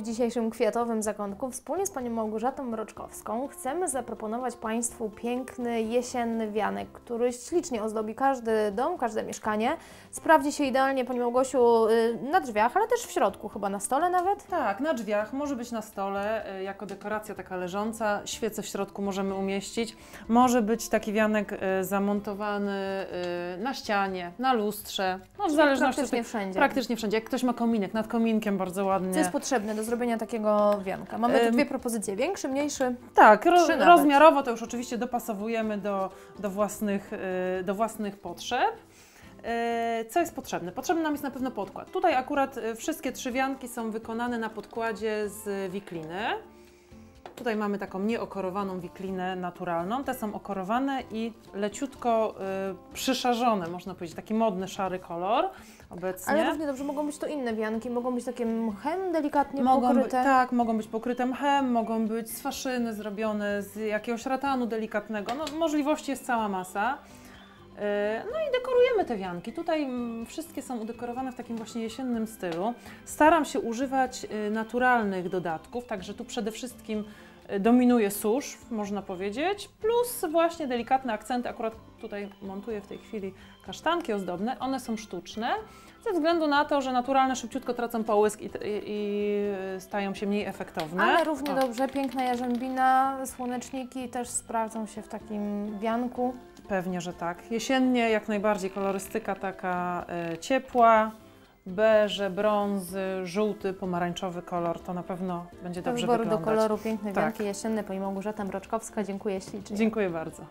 W dzisiejszym kwiatowym zakątku wspólnie z panią Małgorzatą Mroczkowską chcemy zaproponować Państwu piękny jesienny wianek, który ślicznie ozdobi każdy dom, każde mieszkanie. Sprawdzi się idealnie, pani Małgosiu, y, na drzwiach, ale też w środku, chyba na stole nawet. Tak, na drzwiach, może być na stole, y, jako dekoracja taka leżąca, świece w środku możemy umieścić. Może być taki wianek y, zamontowany na ścianie, na lustrze, no w zależności praktycznie wszędzie. Praktycznie wszędzie. Jak ktoś ma kominek, nad kominkiem bardzo ładnie. Co jest potrzebne do zrobienia takiego wianka? Mamy tu dwie propozycje, większy, mniejszy. Tak, ro, nawet. rozmiarowo to już oczywiście dopasowujemy do, do, własnych, y, do własnych potrzeb. Y, Co jest potrzebne? Potrzebny nam jest na pewno podkład. Tutaj akurat y, wszystkie trzy wianki są wykonane na podkładzie z wikliny. Tutaj mamy taką nieokorowaną wiklinę naturalną. Te są okorowane i leciutko y, przyszarzone, można powiedzieć, taki modny szary kolor obecnie. Ale równie dobrze mogą być to inne wianki, mogą być takie mchem delikatnie Mogą pokryte. tak, mogą być pokryte mchem, mogą być z faszyny zrobione, z jakiegoś ratanu delikatnego. No, możliwości jest cała masa. Yy, No i dekorujemy te wianki. Tutaj mm, wszystkie są udekorowane w takim właśnie jesiennym stylu. Staram się używać y, naturalnych dodatków, także tu przede wszystkim y, dominuje susz, można powiedzieć, plus właśnie delikatne akcenty. Akurat tutaj montuję w tej chwili kasztanki ozdobne. One są sztuczne, ze względu na to, że naturalne szybciutko tracą połysk i, i, i stają się mniej efektowne. Ale równie O. dobrze, piękna jarzębina, słoneczniki też sprawdzą się w takim wianku. Pewnie, że tak. Jesiennie jak najbardziej kolorystyka taka e, ciepła, beże, brązy, żółty, pomarańczowy kolor, to na pewno będzie Do dobrze wyboru do wyglądać. koloru piękne Tak. wianki jesienne. Pani Małgorzata Mroczkowska, dziękuję ślicznie. Dziękuję bardzo.